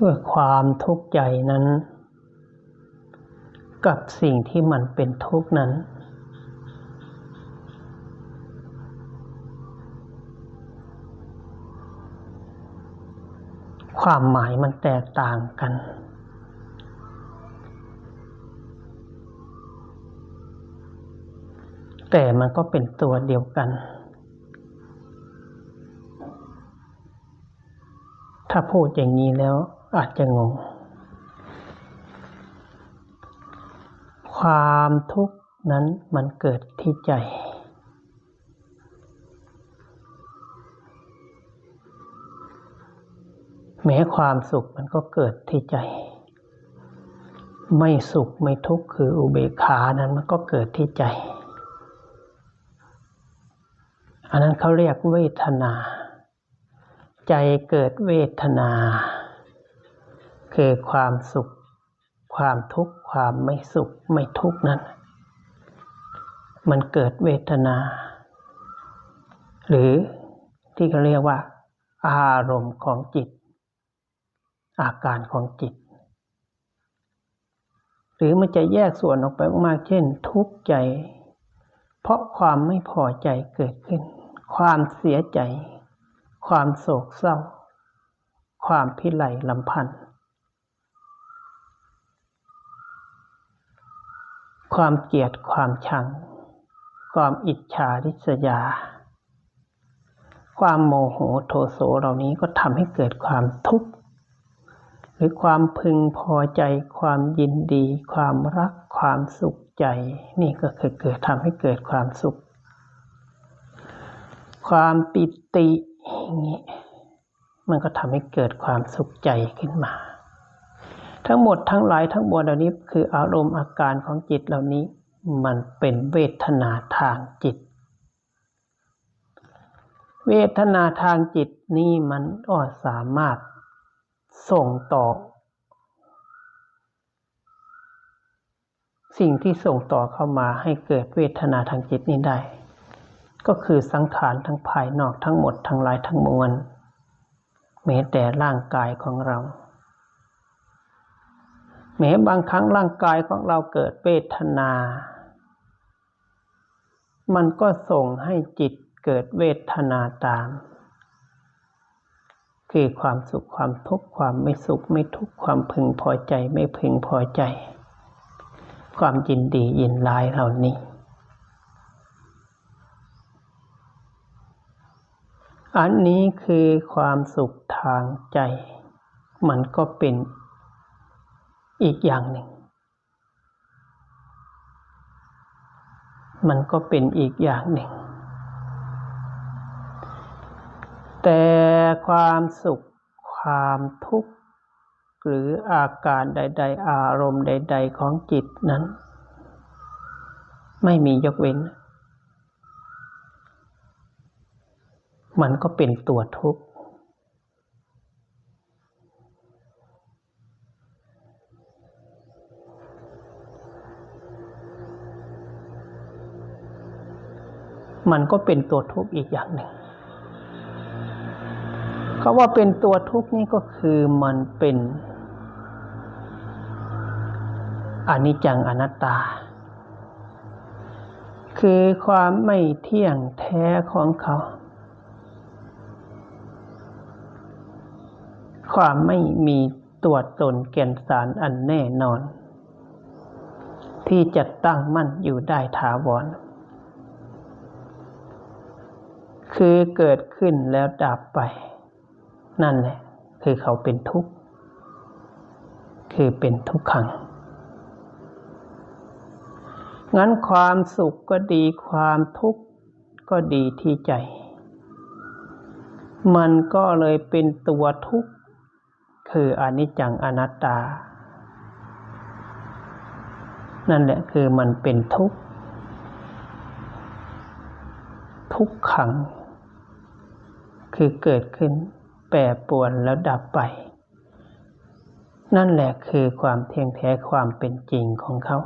ด้วยความทุกข์ใจนั้น กับสิ่งที่มันเป็นทุกข์นั้น ความหมายมันแตกต่างกัน แต่มันก็เป็นตัวเดียวกันถ้าพูดอย่างนี้แล้ว อาจจะงง ความทุกข์นั้นมันเกิดที่ใจ แม้ความสุขมันก็เกิดที่ใจ ไม่สุขไม่ทุกข์คืออุเบกขานั้นมันก็เกิดที่ใจ อันนั้นเขาเรียกเวทนา ใจเกิดเวทนา คือความสุข ความทุกข์ ความไม่สุขไม่ทุกข์นั้น มันเกิดเวทนา หรือที่เขาเรียกว่า อารมณ์ของจิต อาการของจิต หรือมันจะแยกส่วนออกไปมากเช่น ทุกข์ใจ เพราะความไม่พอใจเกิดขึ้น ความเสียใจ ความโศกเศร้า ความพิไรลำพันธ์ ความเกลียดความชัง ความอิจฉาริษยา ความโมโหโทโสเหล่านี้ก็ทำให้เกิดความทุกข์หรือความพึงพอใจ ความยินดี ความรัก ความสุขใจ นี่ก็คือเกิดทำให้เกิดความสุข ความปิติอย่างนี้มันก็ทำให้เกิดความสุขใจขึ้นมา ทั้งหมดทั้งหลายทั้งมวลเหล่านี้คืออารมณ์อาการของจิตเหล่านี้ มันเป็นเวทนาทางจิต เวทนาทางจิตนี่มันก็สามารถส่งต่อ สิ่งที่ส่งต่อเข้ามาให้เกิดเวทนาทางจิตนี้ได้ ก็คือสังขารทั้งภายนอกทั้งหมดทั้งหลายทั้งมวลแม้แต่ร่างกายของเรา แม้บางครั้งร่างกายของเราเกิดเวทนา มันก็ส่งให้จิตเกิดเวทนาตาม คือความสุขความทุกข์ความไม่สุขไม่ทุกข์ความพึงพอใจไม่พึงพอใจ ความยินดียินร้ายเหล่านี้ อันนี้คือความสุขทางใจ มันก็เป็น อีกอย่างหนึ่ง มันก็เป็นอีกอย่างหนึ่ง แต่ความสุขความทุกข์ หรืออาการใด ๆ อารมณ์ใด ๆ ของจิตนั้น ไม่มียกเว้น มันก็เป็นตัวทุกข์ มันก็เป็นตัวทุกข์อีกอย่างหนึ่งเขาว่าเป็นตัวทุกข์นี่ก็คือมันเป็นอนิจจังอนัตตา คือความไม่เที่ยงแท้ของเขา ความไม่มีตัวตนแก่นสารอันแน่นอน ที่จะตั้งมั่นอยู่ได้ถาวร คือเกิดขึ้นแล้วดับไป นั่นแหละ คือเขาเป็นทุกข์ คือเป็นทุกขัง งั้นความสุขก็ดีความทุกข์ก็ดีที่ใจ มันก็เลยเป็นตัวทุกข์ คืออนิจจังอนัตตา นั่นแหละคือมันเป็นทุกข์ทุกขัง คือเกิดขึ้น แปรปรวนแล้วดับไป นั่นแหละคือความเที่ยงแท้ความเป็นจริงของเขา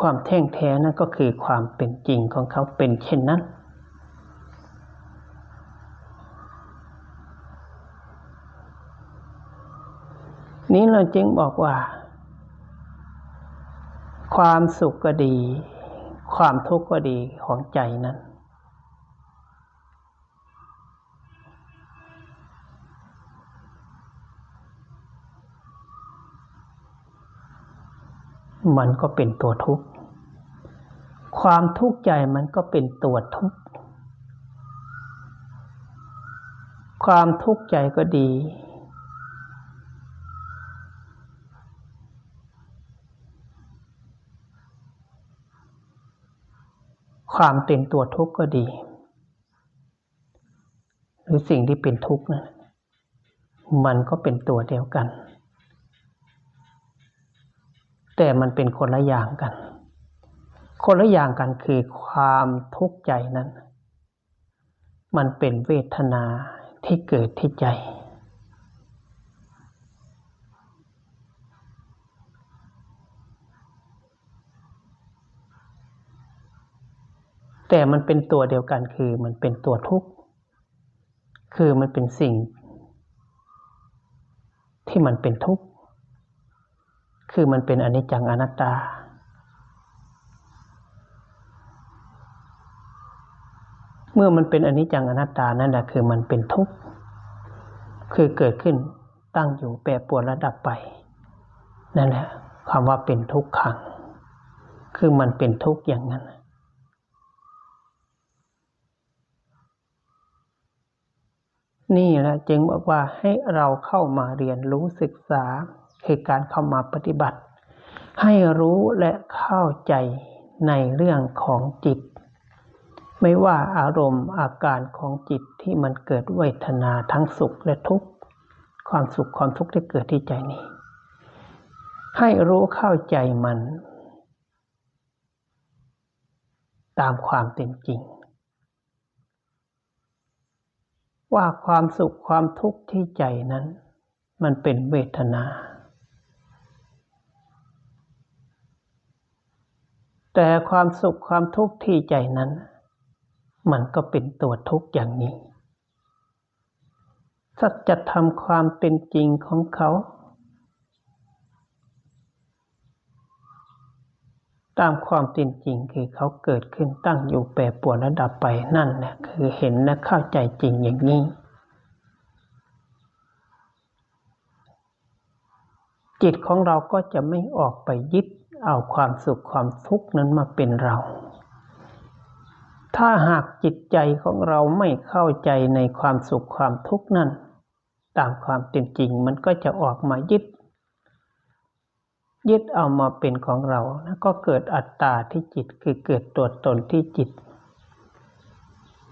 ความเที่ยงแท้นั่นก็คือความเป็นจริงของเขาเป็นเช่นนั้นนนี้เราจึงบอกว่า ความสุขก็ดี ความทุกข์ก็ดีของใจนั้น มันก็เป็นตัวทุกข์ ความทุกข์ใจมันก็เป็นตัวทุกข์ ความทุกข์ใจก็ดี ความเป็นตัวทุกข์ก็ดี หรือสิ่งที่เป็นทุกข์นั้นมันก็เป็นตัวเดียวกัน แต่มันเป็นคนละอย่างกัน คนละอย่างกันคือความทุกข์ใจนั้น มันเป็นเวทนาที่เกิดที่ใจ แต่มันเป็นตัวเดียวกันคือมันเป็นตัวทุกข์ คือมันเป็นสิ่งที่มันเป็นทุกข์ คือมันเป็นอนิจจังอนัตตา เมื่อมันเป็นอนิจจังอนัตตานั่นแหละคือมันเป็นทุกข์คือเกิดขึ้นตั้งอยู่แปรปรวนระดับไป นั่นแหละคำว่าเป็นทุกขัง คือมันเป็นทุกข์อย่างนั้นนี่แหละจึงบอกว่าให้เราเข้ามาเรียนรู้ศึกษา คือการเข้ามาปฏิบัติ ให้รู้และเข้าใจในเรื่องของจิต ไม่ว่าอารมณ์อาการของจิตที่มันเกิดเวทนาทั้งสุขและทุกข์ ความสุขความทุกข์ที่เกิดที่ใจนี้ ให้รู้เข้าใจมัน ตามความเป็นจริงว่าความสุขความทุกข์ที่ใจนั้น มันเป็นเวทนา แต่ความสุขความทุกข์ที่ใจนั้น มันก็เป็นตัวทุกข์อย่างนี้ สัจธรรมความเป็นจริงของเขา ตามความเป็นจริงคือเขาเกิดขึ้นตั้งอยู่แปรปรวนระดับไปนั่นแหละคือเห็นและเข้าใจจริงอย่างนี้ จิตของเราก็จะไม่ออกไปยึด เอาความสุขความทุกข์นั้นมาเป็นเรา ถ้าหากจิตใจของเราไม่เข้าใจในความสุขความทุกข์นั้น ตามความเป็นจริงมันก็จะออกมายึด ยึดเอามาเป็นของเราแล้วก็เกิดอัตตาที่จิตคือเกิดตัวตนที่จิต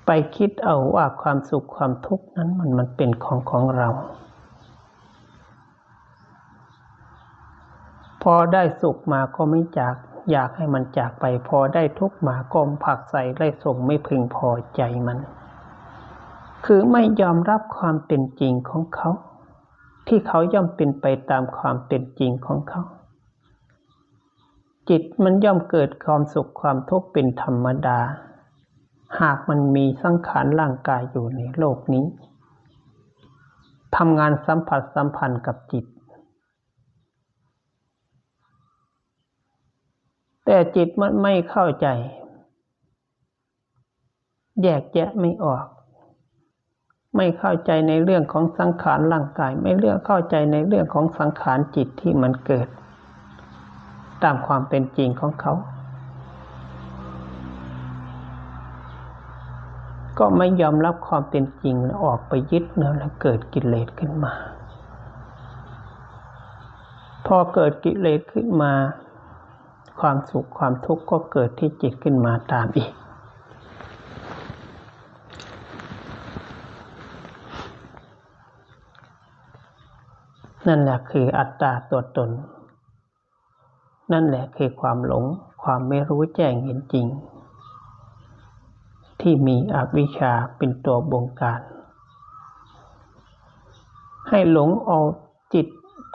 ไปคิดเอาว่าความสุขความทุกข์นั้นมันมันเป็นของของเรา พอได้สุขมาก็ไม่จาก อยากให้มันจากไป พอได้ทุกข์มาก็ผลักใส่ไล่ส่งไม่พึงพอใจมัน คือไม่ยอมรับความเป็นจริงของเขา ที่เขาย่อมเป็นไปตามความเป็นจริงของเขา จิตมันย่อมเกิดความสุขความทุกข์เป็นธรรมดา หากมันมีสังขารร่างกายอยู่ในโลกนี้ทำงานสัมผัสสัมพันธ์กับจิต แต่ จิตมันไม่เข้าใจ แยกแยะไม่ออก ไม่เข้าใจในเรื่องของสังขารร่างกาย ไม่เรื่องเข้าใจในเรื่องของสังขารจิตที่มันเกิด ตามความเป็นจริงของเขา ก็ไม่ยอมรับความเป็นจริงแล้วออกไปยึดเนื้อแล้วเกิดกิเลสขึ้นมา พอเกิดกิเลสขึ้นมา ความสุขความทุกข์ก็เกิดที่จิตขึ้นมาตามอีก นั่นแหละคืออัตตาตัวตน นั่นแหละคือความหลงความไม่รู้แจ้งเห็นจริง ที่มีอวิชชาเป็นตัวบงการ ให้หลงเอาจิต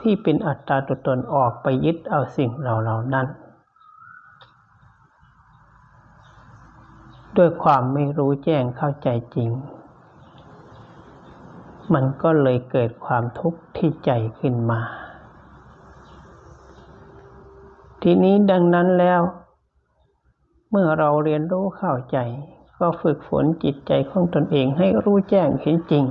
ที่เป็นอัตตาตัวตนออกไปยึดเอาสิ่งเหล่าเหล่านั้น ด้วยความไม่รู้แจ้งเข้าใจจริง มันก็เลยเกิดความทุกข์ที่ใจขึ้นมา ทีนี้ดังนั้นแล้ว เมื่อเราเรียนรู้เข้าใจ ก็ฝึกฝนจิตใจของตนเองให้รู้แจ้งเห็นจริง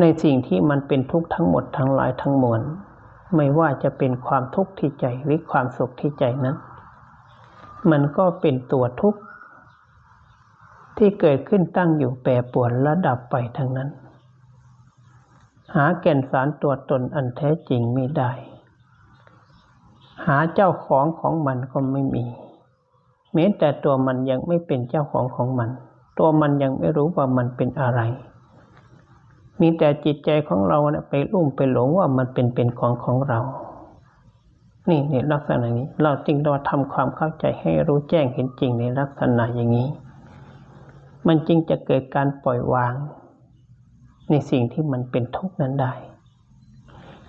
ในสิ่งที่มันเป็นทุกข์ทั้งหมดทั้งหลายทั้งมวลไม่ว่าจะเป็นความทุกข์ที่ใจหรือความสุขที่ใจนั้น มันก็เป็นตัวทุกข์ ที่เกิดขึ้นตั้งอยู่แปรปวนและดับไปทั้งนั้น หาแก่นสารตัวตนอันแท้จริงไม่ได้ หาเจ้าของของมันก็ไม่มี แม้แต่ตัวมันยังไม่เป็นเจ้าของของมัน ตัวมันยังไม่รู้ว่ามันเป็นอะไร มีแต่จิตใจของเราไปรุ่มไปหลงว่ามันเป็นเป็นของของเรา นี่ในลักษณะนี้ เราจึงต้องทำความเข้าใจให้รู้แจ้งเห็นจริงในลักษณะอย่างนี้ มันจึงจะเกิดการปล่อยวาง ในสิ่งที่มันเป็นทุกข์นั้นได้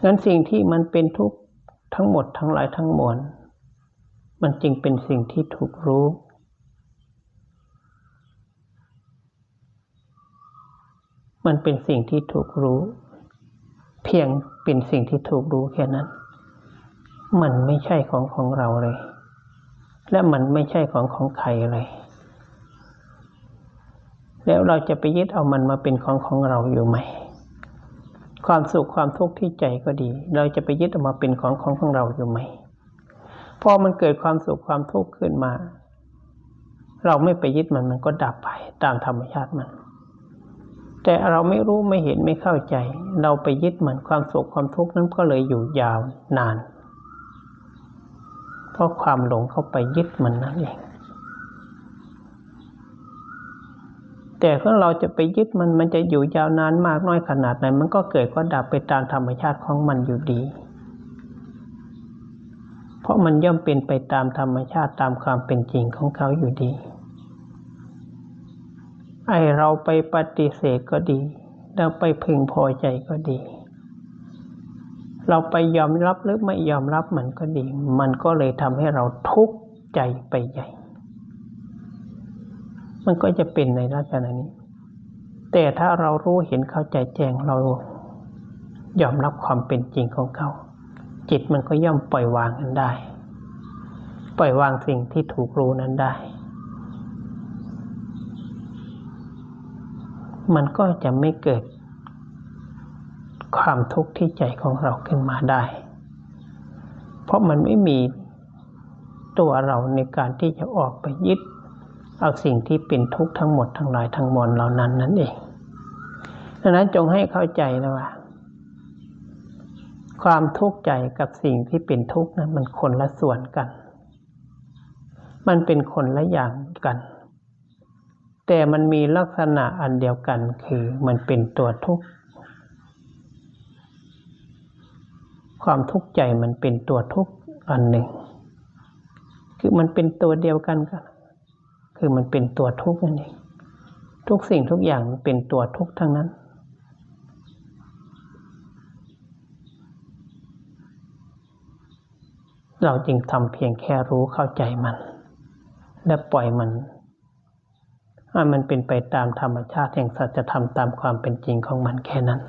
งั้นสิ่งที่มันเป็นทุกข์ทั้งหมดทั้งหลายทั้งมวลมันจึงเป็นสิ่งที่ถูกรู้ มันเป็นสิ่งที่ถูกรู้ เพียงเป็นสิ่งที่ถูกรู้แค่นั้น มันไม่ใช่ของของเราเลย และมันไม่ใช่ของของใครเลย แล้วเราจะไปยึดเอามันมาเป็นของของเราอยู่ไหม ความสุขความทุกข์ที่ใจก็ดี เราจะไปยึดเอามาเป็นของของของเราอยู่ไหม พอมันเกิดความสุขความทุกข์ขึ้นมา เราไม่ไปยึดมันมันก็ดับไป ตามธรรมชาติมันแต่เราไม่รู้ไม่เห็นไม่เข้าใจ เราไปยึดมันความสุขความทุกข์นั้นก็เลยอยู่ยาวนาน เพราะความหลงเข้าไปยึดมันนั่นเอง แต่ถ้าเราจะไปยึดมันมันจะอยู่ยาวนานมากน้อยขนาดไหนมันก็เกิดก็ดับไปตามธรรมชาติของมันอยู่ดี เพราะมันย่อมเป็นไปตามธรรมชาติตามความเป็นจริงของเขาอยู่ดี ไอเราไปปฏิเสธก็ดี เราไปพึงพอใจก็ดี เราไปยอมรับหรือไม่ยอมรับมันก็ดี มันก็เลยทำให้เราทุกข์ใจไปใหญ่ มันก็จะเป็นในลักษณะนี้ แต่ถ้าเรารู้เห็นเข้าใจแจ้งเรายอมรับความเป็นจริงของเขา จิตมันก็ย่อมปล่อยวางกันได้ ปล่อยวางสิ่งที่ถูกรู้นั้นได้ มันก็จะไม่เกิด ความทุกข์ที่ใจของเราขึ้นมาได้ เพราะมันไม่มีตัวเราในการที่จะออกไปยึด เอาสิ่งที่เป็นทุกข์ทั้งหมดทั้งหลายทั้งมวลเหล่านั้นนั่นเองดังนั้นจงให้เข้าใจนะว่า ความทุกข์ใจกับสิ่งที่เป็นทุกข์นั้นมันคนละส่วนกัน มันเป็นคนละอย่างกัน แต่มันมีลักษณะอันเดียวกันคือมันเป็นตัวทุกข์ ความทุกข์ใจมันเป็นตัวทุกข์อันหนึ่ง คือมันเป็นตัวเดียวกันกัน คือมันเป็นตัวทุกข์นั่นเอง ทุกสิ่งทุกอย่างมันเป็นตัวทุกข์ทั้งนั้น เราจึงทำเพียงแค่รู้เข้าใจมัน และปล่อยมันให้มันเป็นไปตามธรรมชาติแห่งสัจธรรมตามความเป็นจริงของมันแค่นั้น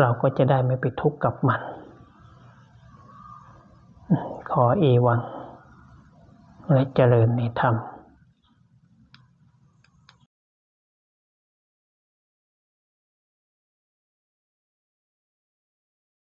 เราก็จะได้ไม่ไปทุกข์กับมัน ขอเอวัง และเจริญในธรรม